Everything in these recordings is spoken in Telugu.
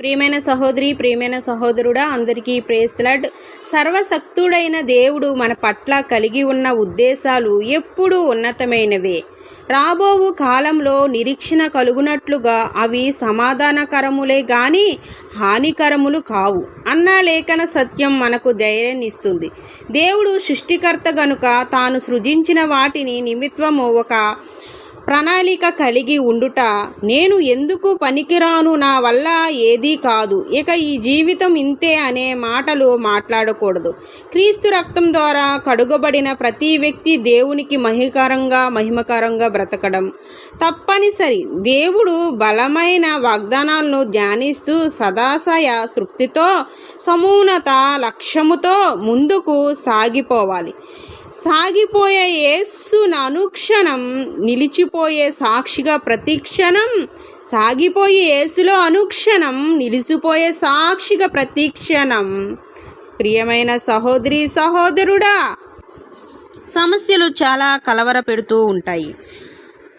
ప్రియమైన సహోదరి ప్రియమైన సహోదరుడా అందరికీ ప్రేస్లడ్ సర్వశక్తుడైన దేవుడు మన పట్ల కలిగి ఉన్న ఉద్దేశాలు ఎప్పుడూ ఉన్నతమైనవే. రాబోవు కాలంలో నిరీక్షణ కలుగునట్లుగా అవి సమాధానకరములే గాని హానికరములు కావు అన్న లేఖన సత్యం మనకు ధైర్యాన్ని ఇస్తుంది దేవుడు సృష్టికర్త గనుక తాను సృజించిన వాటిని నిమిత్వము ఒక ప్రణాళిక కలిగి ఉండుట నేను ఎందుకు పనికిరాను? నా వల్ల ఏదీ కాదు. ఇక ఈ జీవితం ఇంతే అనే మాటలు మాట్లాడకూడదు. క్రీస్తు రక్తం ద్వారా కడుగబడిన ప్రతి వ్యక్తి దేవునికి మహికరంగా మహిమకరంగా బ్రతకడం తప్పనిసరి. దేవుడు బలమైన వాగ్దానాలను ధ్యానిస్తూ సదాశయ తృప్తితో సమూనత లక్ష్యముతో ముందుకు సాగిపోవాలి. సాగిపోయే యేస్సును అనుక్షణం నిలిచిపోయే సాక్షిగా ప్రతిక్షణం సాగిపోయే యేసులో అనుక్షణం నిలిచిపోయే సాక్షిగా ప్రతిక్షణం ప్రియమైన సహోదరి సహోదరుడా సమస్యలు చాలా కలవర పెడుతూ ఉంటాయి.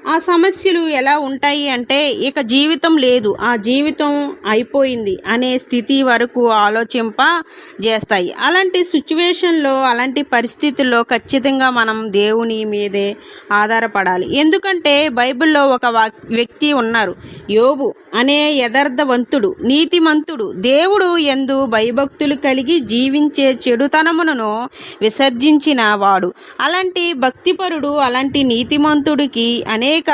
ఆ సమస్యలు ఎలా ఉంటాయి అంటే ఇక జీవితం లేదు ఆ జీవితం అయిపోయింది అనే స్థితి వరకు ఆలోచింప చేస్తాయి అలాంటి సిచ్యువేషన్లో అలాంటి పరిస్థితుల్లో ఖచ్చితంగా మనం దేవుని మీదే ఆధారపడాలి. ఎందుకంటే బైబిల్లో ఒక వా- వ్యక్తి ఉన్నారు యోబు అనే యథార్థవంతుడు నీతిమంతుడు. దేవుడు ఎందు భయభక్తులు కలిగి జీవించే చెడుతనమును విసర్జించిన వాడు అలాంటి భక్తిపరుడు అలాంటి నీతిమంతుడికి అనే అనేక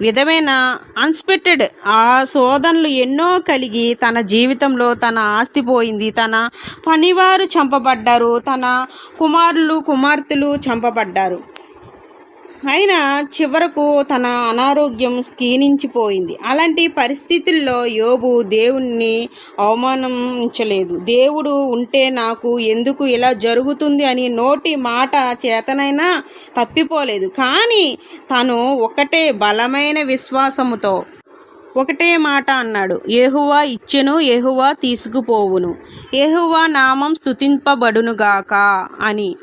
విధమైన అన్స్పెక్టెడ్ ఆ శోధనలు ఎన్నో కలిగి తన జీవితంలో తన ఆస్తి పోయింది. తన పనివారు చంపబడ్డారు. తన కుమారులు కుమార్తెలు చంపబడ్డారు. అయినా చివరకు తన అనారోగ్యం క్షీణించిపోయింది. అలాంటి పరిస్థితుల్లో యోబు దేవుణ్ణి అవమానించలేదు. దేవుడు ఉంటే నాకు ఎందుకు ఇలా జరుగుతుంది అని నోటి మాట చేతనైనా తప్పిపోలేదు. కానీ తను ఒకటే బలమైన విశ్వాసముతో ఒకటే మాట అన్నాడు. ఏహువా ఇచ్చెను ఏహువా తీసుకుపోవును. ఏహువా నామం స్థుతింపబడునుగాక అని.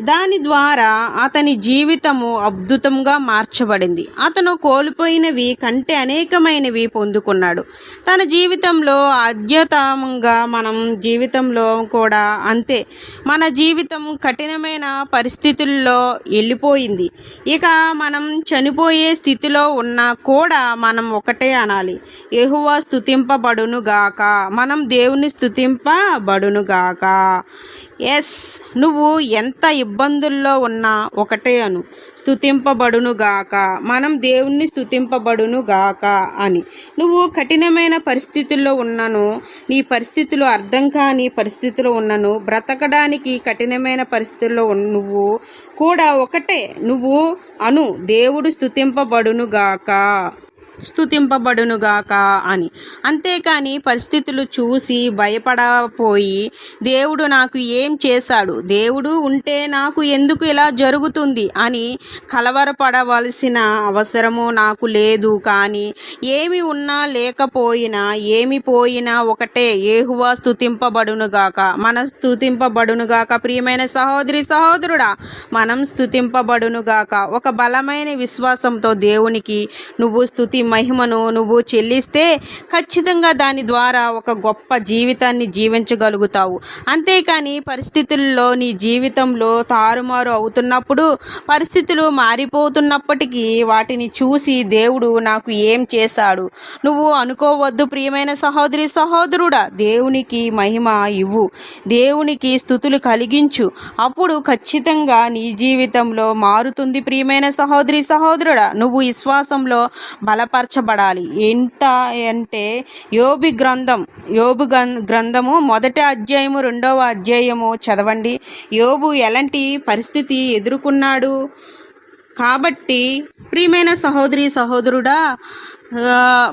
దాని ద్వారా అతని జీవితము అద్భుతంగా మార్చబడింది. అతను కోల్పోయినవి కంటే అనేకమైనవి పొందుకున్నాడు. తన జీవితంలో అద్యతంగా మనం జీవితంలో కూడా అంతే. మన జీవితం కఠినమైన పరిస్థితుల్లో వెళ్ళిపోయింది ఇక మనం చనిపోయే స్థితిలో ఉన్నా కూడా మనం ఒకటే అనాలి. ఎహువా స్థుతింపబడునుగాక మనం దేవుని స్థుతింపబడునుగాక ఎస్ నువ్వు ఎంత ఇబ్బందుల్లో ఉన్న ఒకటే అను. స్థుతింపబడునుగాక మనం దేవుణ్ణి స్థుతింపబడునుగాక అని. నువ్వు కఠినమైన పరిస్థితుల్లో ఉన్నను. నీ పరిస్థితులు అర్థం కాని పరిస్థితులు ఉన్నను. బ్రతకడానికి కఠినమైన పరిస్థితుల్లో నువ్వు కూడా ఒకటే. నువ్వు అను. దేవుడు స్తుతింపబడును గాక అని. అంతేకాని పరిస్థితులు చూసి భయపడపోయి దేవుడు నాకు ఏం చేశాడు? దేవుడు ఉంటే నాకు ఎందుకు ఇలా జరుగుతుంది? అని కలవరపడవలసిన అవసరము నాకు లేదు. కానీ ఏమి ఉన్నా లేకపోయినా ఏమి పోయినా ఒకటే ఏహువా స్థుతింపబడునుగాక మన స్థుతింపబడునుగాక ప్రియమైన సహోదరి సహోదరుడా మనం స్తుతింపబడునుగాక. ఒక బలమైన విశ్వాసంతో దేవునికి నువ్వు స్థుతి మహిమను నువ్వు చెల్లిస్తే ఖచ్చితంగా దాని ద్వారా ఒక గొప్ప జీవితాన్ని జీవించగలుగుతావు. అంతేకాని పరిస్థితుల్లో నీ జీవితంలో తారుమారు అవుతున్నప్పుడు పరిస్థితులు మారిపోతున్నప్పటికీ వాటిని చూసి దేవుడు నాకు ఏం చేశాడు? నువ్వు అనుకోవద్దు ప్రియమైన సహోదరి సహోదరుడా దేవునికి మహిమ ఇవ్వు దేవునికి స్థుతులు కలిగించు. అప్పుడు ఖచ్చితంగా నీ జీవితంలో మారుతుంది ప్రియమైన సహోదరి సహోదరుడా నువ్వు విశ్వాసంలో బల బలపరచబడాలి ఎంత అంటే యోబి గ్రంథం యోబు గ్రం- గ్రంథము మొదటి అధ్యాయము రెండవ అధ్యాయము చదవండి. యోబు ఎలాంటి పరిస్థితి ఎదుర్కొన్నాడు? కాబట్టి ప్రియమైన సహోదరి సహోదరుడా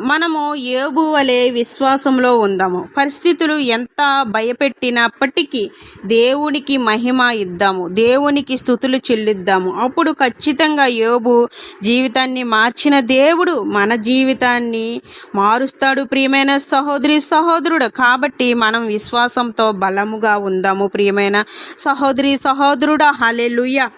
మనము ఏబు వలె విశ్వాసంలో ఉందాము. పరిస్థితులు ఎంత భయపెట్టినప్పటికీ దేవునికి మహిమ ఇద్దాము. దేవునికి స్థుతులు చెల్లిద్దాము. అప్పుడు ఖచ్చితంగా యోబు జీవితాన్ని మార్చిన దేవుడు మన జీవితాన్ని మారుస్తాడు ప్రియమైన సహోదరి సహోదరుడు. కాబట్టి మనం విశ్వాసంతో బలముగా ఉందాము ప్రియమైన సహోదరి సహోదరుడా. హలెలుయ్య